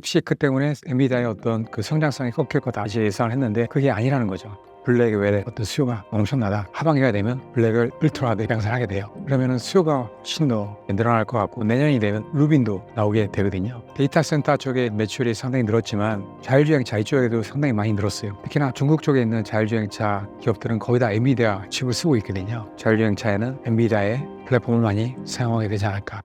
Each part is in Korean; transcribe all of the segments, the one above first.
딥시크 때문에 엔비디아의 어떤 그 성장성이 꺾일 거다 다시 예상을 했는데 그게 아니라는 거죠. 블랙 웰의 어떤 수요가 엄청나다. 하반기가 되면 블랙웰 울트라도 양산 하게 돼요. 그러면은 수요가 훨씬 더 늘어날 것 같고 내년이 되면 루빈도 나오게 되거든요. 데이터 센터 쪽에 매출이 상당히 늘었지만 자율주행차 이쪽에도 상당히 많이 늘었어요. 특히나 중국 쪽에 있는 자율주행차 기업들은 거의 다 엔비디아 칩을 쓰고 있거든요. 자율주행차에는 엔비디아의 플랫폼을 많이 사용하게 되지 않을까.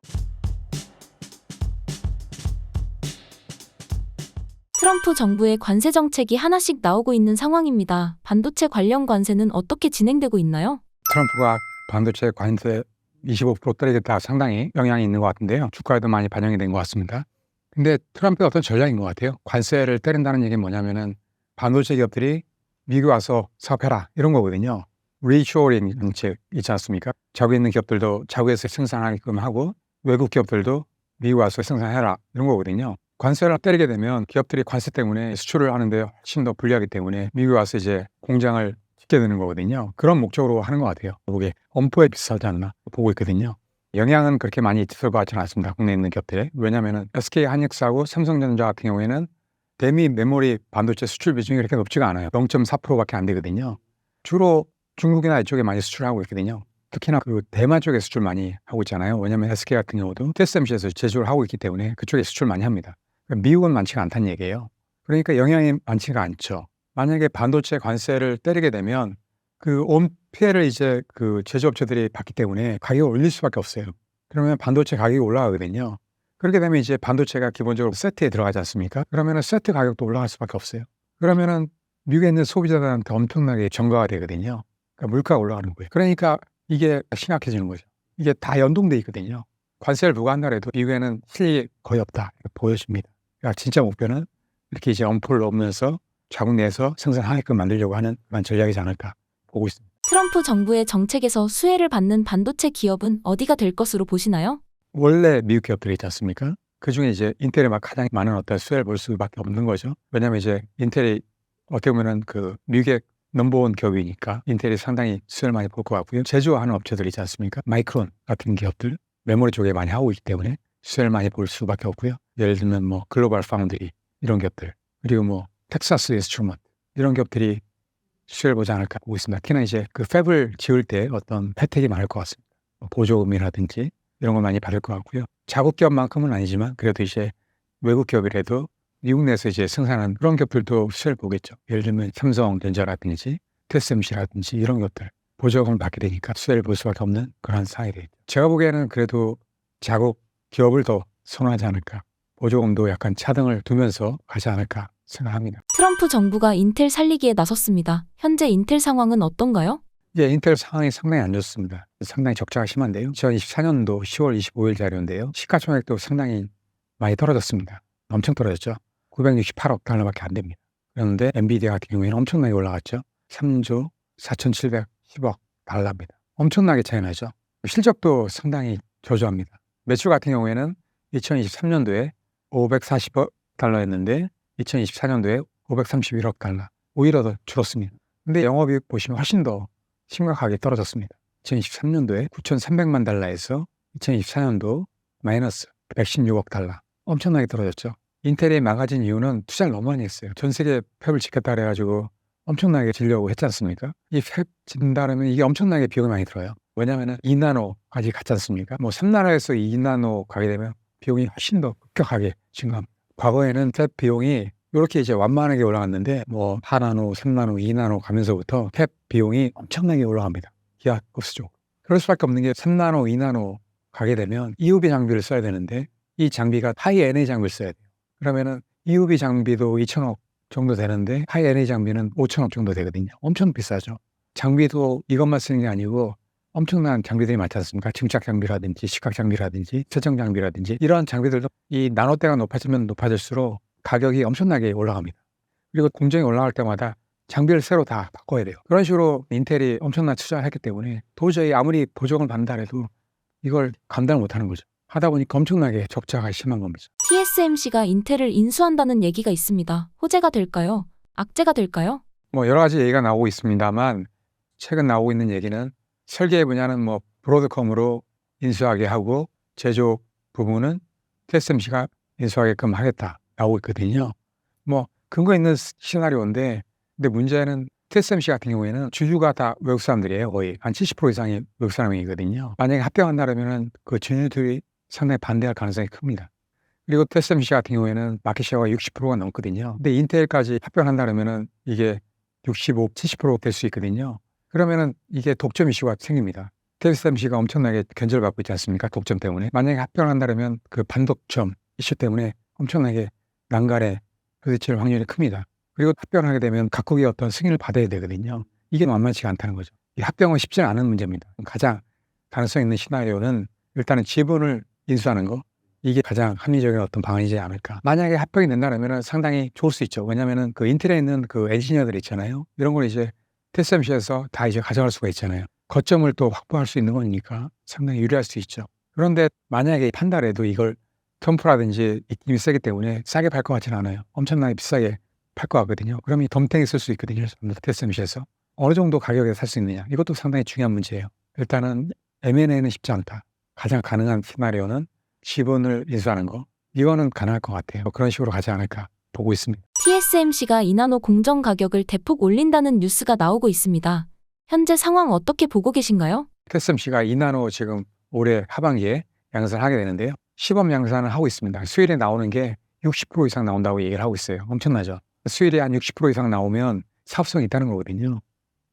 트럼프 정부의 관세 정책이 하나씩 나오고 있는 상황입니다. 반도체 관련 관세는 어떻게 진행되고 있나요? 트럼프가 반도체 관세 25% 떨어지겠다 상당히 영향이 있는 것 같은데요. 주가에도 많이 반영이 된 것 같습니다. 근데 트럼프의 어떤 전략인 것 같아요. 관세를 때린다는 얘기는 뭐냐면은 반도체 기업들이 미국 와서 사업해라 이런 거거든요. 리쇼링 정책 있지 않습니까? 자국에 있는 기업들도 자국에서 생산하게끔 하고 외국 기업들도 미국 와서 생산해라 이런 거거든요. 관세를 때리게 되면 기업들이 관세 때문에 수출을 하는데 훨씬 더 불리하기 때문에 미국 와서 이제 공장을 짓게 되는 거거든요. 그런 목적으로 하는 것 같아요. 그게 엄포에 비슷하지 않나 보고 있거든요. 영향은 그렇게 많이 있을 것 같지는 않습니다. 국내에 있는 기업들에. 왜냐하면 SK 한익사하고 삼성전자 같은 경우에는 대미 메모리 반도체 수출 비중이 그렇게 높지가 않아요. 0.4%밖에 안 되거든요. 주로 중국이나 이쪽에 많이 수출하고 있거든요. 특히나 그 대만 쪽에 수출 많이 하고 있잖아요. 왜냐하면 SK 같은 경우도 TSMC에서 제조를 하고 있기 때문에 그쪽에 수출 많이 합니다. 미국은 많지가 않다는 얘기예요. 그러니까 영향이 많지가 않죠. 만약에 반도체 관세를 때리게 되면 그 온 피해를 이제 그 제조업체들이 받기 때문에 가격을 올릴 수밖에 없어요. 그러면 반도체 가격이 올라가거든요. 그렇게 되면 이제 반도체가 기본적으로 세트에 들어가지 않습니까? 그러면은 세트 가격도 올라갈 수밖에 없어요. 그러면은 미국에 있는 소비자들한테 엄청나게 전가가 되거든요. 그러니까 물가가 올라가는 거예요. 그러니까 이게 심각해지는 거죠. 이게 다 연동돼 있거든요. 관세를 부과한다 해도 미국에는 실익이 거의 없다. 보여집니다. 그러니까 진짜 목표는 이렇게 이제 엄포를 넣으면서 자국 내에서 생산하게끔 만들려고 하는 그런 전략이지 않을까 보고 있습니다. 트럼프 정부의 정책에서 수혜를 받는 반도체 기업은 어디가 될 것으로 보시나요? 원래 미국 기업들이 있지 않습니까? 그 중에 이제 인텔이 막 가장 많은 어떤 수혜를 볼 수밖에 없는 거죠. 왜냐하면 이제 인텔이 어떻게 보면은 그 미국의 넘버원 기업이니까 인텔이 상당히 수혜를 많이 볼 것 같고요. 제조하는 업체들 있지 않습니까? 마이크론 같은 기업들 메모리 쪽에 많이 하고 있기 때문에 수혜를 많이 볼 수밖에 없고요. 예를 들면 뭐 글로벌 파운드리 이런 기업들 그리고 뭐 텍사스 인스트루먼트 이런 기업들이 수혜를 보지 않을까 보고 있습니다. 특히나 이제 그 팹을 지을 때 어떤 혜택이 많을 것 같습니다. 뭐 보조금이라든지 이런 걸 많이 받을 것 같고요. 자국 기업만큼은 아니지만 그래도 이제 외국 기업이라도 미국 내에서 이제 생산하는 그런 기업들도 수혜를 보겠죠. 예를 들면 삼성전자라든지 TSMC라든지 이런 것들 보조금을 받게 되니까 수혜를 볼 수밖에 없는 그런 상황이 되겠죠. 제가 보기에는 그래도 자국 기업을 더 선호하지 않을까. 보조금도 약간 차등을 두면서 가지 않을까 생각합니다. 트럼프 정부가 인텔 살리기에 나섰습니다. 현재 인텔 상황은 어떤가요? 이제 인텔 상황이 상당히 안 좋습니다. 상당히 적자가 심한데요. 2024년도 10월 25일 자료인데요. 시가총액도 상당히 많이 떨어졌습니다. 엄청 떨어졌죠. 968억 달러밖에 안 됩니다. 그런데 엔비디아 같은 경우에는 엄청나게 올라갔죠. 3조 4,710억 달러입니다. 엄청나게 차이 나죠. 실적도 상당히 저조합니다. 매출 같은 경우에는 2023년도에 540억 달러였는데 2024년도에 531억 달러. 오히려 더 줄었습니다. 근데 영업이익 보시면 훨씬 더 심각하게 떨어졌습니다. 2023년도에 9,300만 달러에서 2024년도 마이너스 116억 달러. 엄청나게 떨어졌죠. 인텔이 망가진 이유는 투자를 너무 많이 했어요. 전 세계 팹을 짓겠다 그래가지고 엄청나게 지려고 했지 않습니까? 이팹 그러면 이게 엄청나게 비용이 많이 들어요. 왜냐하면 2나노까지 갔지 않습니까? 뭐 3나노에서 2나노 가게 되면 비용이 훨씬 더 급격하게 증가합니다. 과거에는 팹 비용이 이렇게 이제 완만하게 올라갔는데 뭐 4나노, 3나노, 2나노 가면서부터 팹 비용이 엄청나게 올라갑니다. 기아 흡수죠. 그럴 수밖에 없는 게 3나노, 2나노 가게 되면 EUV 장비를 써야 되는데 이 장비가 하이 NA 장비를 써야 돼요. 그러면은 EUV 장비도 2천억 정도 되는데 하이 NA 장비는 5천억 정도 되거든요. 엄청 비싸죠. 장비도 이것만 쓰는 게 아니고 엄청난 장비들이 많지 않습니까? 증착 장비라든지 시각 장비라든지 세정 장비라든지 이런 장비들도 이 나노대가 높아지면 높아질수록 가격이 엄청나게 올라갑니다. 그리고 공정이 올라갈 때마다 장비를 새로 다 바꿔야 돼요. 그런 식으로 인텔이 엄청난 투자를 했기 때문에 도저히 아무리 보조금을 받는다 해도 이걸 감당을 못하는 거죠. 하다 보니까 엄청나게 적자가 심한 겁니다. TSMC가 인텔을 인수한다는 얘기가 있습니다. 호재가 될까요? 악재가 될까요? 뭐 여러 가지 얘기가 나오고 있습니다만 최근 나오고 있는 얘기는 설계 분야는 뭐 브로드컴으로 인수하게 하고 제조 부분은 TSMC가 인수하게끔 하겠다 나오고 있거든요. 뭐 근거 있는 스- 시나리오인데 근데 문제는 TSMC 같은 경우에는 주주가 다 외국 사람들이에요. 거의 한 70% 이상이 외국 사람이거든요. 만약에 합병한다면 그 주주들이 상당히 반대할 가능성이 큽니다. 그리고 TSMC 같은 경우에는 마켓시어가 60%가 넘거든요. 근데 인텔까지 합병한다면은 이게 65, 70%될 수 있거든요. 그러면은 이게 독점 이슈가 생깁니다. TSMC가 엄청나게 견제를 받고 있지 않습니까? 독점 때문에. 만약에 합병한다면 그 반독점 이슈 때문에 엄청나게 난간에 부딪힐 확률이 큽니다. 그리고 합병하게 되면 각국의 어떤 승인을 받아야 되거든요. 이게 만만치가 않다는 거죠. 이 합병은 쉽지 않은 문제입니다. 가장 가능성 있는 시나리오는 일단은 지분을 인수하는 거 이게 가장 합리적인 어떤 방안이지 않을까. 만약에 합병이 된다면 상당히 좋을 수 있죠. 왜냐하면 그 인텔에 있는 그 엔지니어들 있잖아요. 이런 걸 이제 TSMC에서 다 이제 가져갈 수가 있잖아요. 거점을 또 확보할 수 있는 거니까 상당히 유리할 수 있죠. 그런데 만약에 판단해도 이걸 텀프라든지 입김이 세기 때문에 싸게 팔 것 같지는 않아요. 엄청나게 비싸게 팔 것 같거든요. 그럼 이 덤탱이 쓸 수 있거든요. TSMC에서. 어느 정도 가격에 살 수 있느냐. 이것도 상당히 중요한 문제예요. 일단은 M&A는 쉽지 않다. 가장 가능한 시나리오는 지분을 인수하는 거. 이거는 가능할 것 같아요. 그런 식으로 가지 않을까 보고 있습니다. TSMC가 이나노 공정 가격을 대폭 올린다는 뉴스가 나오고 있습니다. 현재 상황 어떻게 보고 계신가요? TSMC가 이나노 지금 올해 하반기에 양산을 하게 되는데요. 시범 양산을 하고 있습니다. 수일에 나오는 게 60% 이상 나온다고 얘기를 하고 있어요. 엄청나죠. 수일이 한 60% 이상 나오면 사업성이 있다는 거거든요.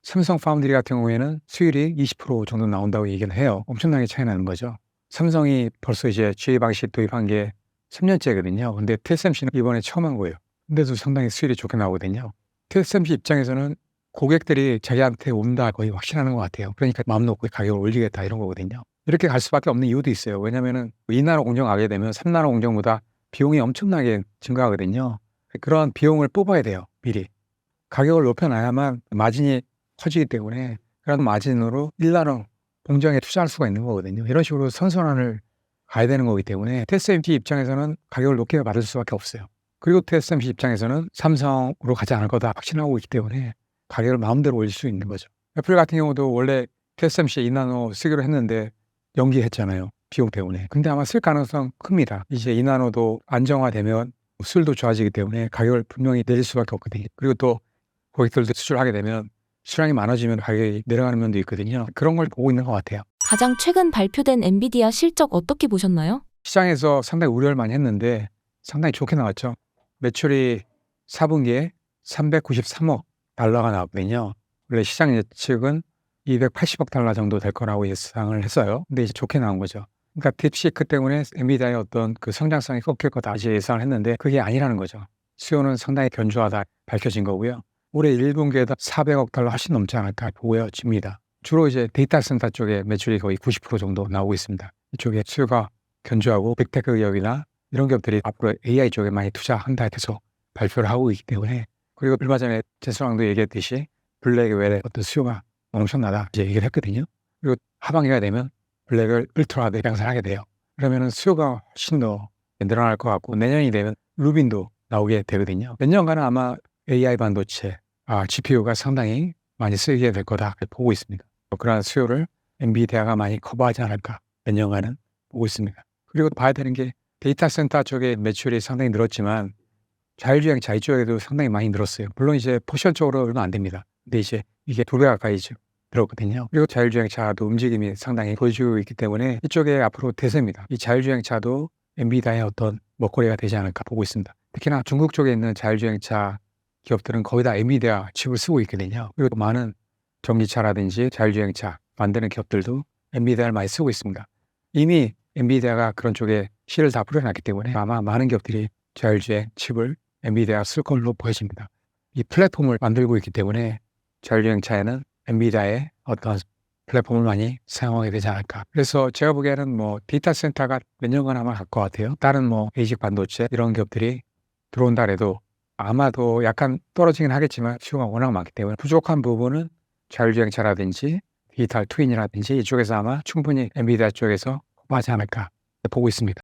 삼성 파운드리 같은 경우에는 수율이 20% 정도 나온다고 얘기를 해요. 엄청나게 차이 나는 거죠. 삼성이 벌써 이제 GA 방식 도입한 게 3년째거든요. 근데 TSMC는 이번에 처음 한 거예요. 근데도 상당히 수율이 좋게 나오거든요. TSMC 입장에서는 고객들이 자기한테 온다 거의 확신하는 것 같아요. 그러니까 마음 놓고 가격을 올리겠다 이런 거거든요. 이렇게 갈 수밖에 없는 이유도 있어요. 왜냐하면 2나노 공정 가게 되면 3나노 공정보다 비용이 엄청나게 증가하거든요. 그런 비용을 뽑아야 돼요. 미리. 가격을 높여놔야만 마진이 커지기 때문에 그런 마진으로 1나노 공정에 투자할 수가 있는 거거든요. 이런 식으로 선선환을 가야 되는 거기 때문에 TSMC 입장에서는 가격을 높게 받을 수밖에 없어요. 그리고 TSMC 입장에서는 삼성으로 가지 않을 거다 확신하고 있기 때문에 가격을 마음대로 올릴 수 있는 거죠. 애플 같은 경우도 원래 TSMC 2나노 쓰기로 했는데 연기했잖아요. 비용 때문에. 근데 아마 쓸 가능성 큽니다. 이제 2나노도 안정화되면 수율도 좋아지기 때문에 가격을 분명히 내릴 수밖에 없거든요. 그리고 또 고객들도 수출하게 되면 수량이 많아지면 가격이 내려가는 면도 있거든요. 그런 걸 보고 있는 것 같아요. 가장 최근 발표된 엔비디아 실적 어떻게 보셨나요? 시장에서 상당히 우려를 많이 했는데 상당히 좋게 나왔죠. 매출이 4분기에 393억 달러가 나왔거든요. 원래 시장 예측은 280억 달러 정도 될 거라고 예상을 했어요. 근데 이제 좋게 나온 거죠. 그러니까 딥시크 때문에 엔비디아의 어떤 그 성장성이 꺾일 거다 이제 예상을 했는데 그게 아니라는 거죠. 수요는 상당히 견조하다 밝혀진 거고요. 올해 1분기에도 400억 달러 훨씬 넘지 않을까 보여집니다. 주로 이제 데이터 센터 쪽에 매출이 거의 90% 정도 나오고 있습니다. 이쪽에 수요가 견조하고 빅테크 기업이나 이런 기업들이 앞으로 AI 쪽에 많이 투자한다 해서 발표를 하고 있기 때문에 그리고 얼마 전에 제수랑도 얘기했듯이 블랙 웰의 어떤 수요가 엄청나다 이제 얘기를 했거든요. 그리고 하반기가 되면 블랙을 울트라도 양산하게 돼요. 그러면은 수요가 훨씬 더 늘어날 것 같고 내년이 되면 루빈도 나오게 되거든요. 몇 년간은 아마 AI 반도체, 아, GPU가 상당히 많이 쓰이게 될 거다 보고 있습니다. 그러한 수요를 엔비디아가 많이 커버하지 않을까 몇 년간은 보고 있습니다. 그리고 봐야 되는 게 데이터 센터 쪽에 매출이 상당히 늘었지만 자율주행차 이쪽에도 상당히 많이 늘었어요. 물론 이제 포션 쪽으로 얼마 안 됩니다. 근데 이제 이게 두 배 가까이 이제 늘었거든요. 그리고 자율주행 차도 움직임이 상당히 보여주고 있기 때문에 이쪽에 앞으로 대세입니다. 이 자율주행 차도 엔비디아의 어떤 먹거리가 되지 않을까 보고 있습니다. 특히나 중국 쪽에 있는 자율주행 차 기업들은 거의 다 엔비디아 칩을 쓰고 있거든요. 그리고 또 많은 전기차라든지 자율주행차 만드는 기업들도 엔비디아를 많이 쓰고 있습니다. 이미 엔비디아가 그런 쪽에 실을 다 뿌려놨기 때문에 아마 많은 기업들이 자율주행 칩을 엔비디아 쓸 걸로 보여집니다. 이 플랫폼을 만들고 있기 때문에 자율주행차에는 엔비디아의 어떤 플랫폼을 많이 사용하게 되지 않을까. 그래서 제가 보기에는 뭐 데이터 센터가 몇 년간 아마 갈 것 같아요. 다른 뭐 에이직 반도체 이런 기업들이 들어온다 해도 아마도 약간 떨어지긴 하겠지만 수요가 워낙 많기 때문에 부족한 부분은 자율주행차라든지 디지털 트윈이라든지 이쪽에서 아마 충분히 엔비디아 쪽에서 커버하지 않을까 보고 있습니다.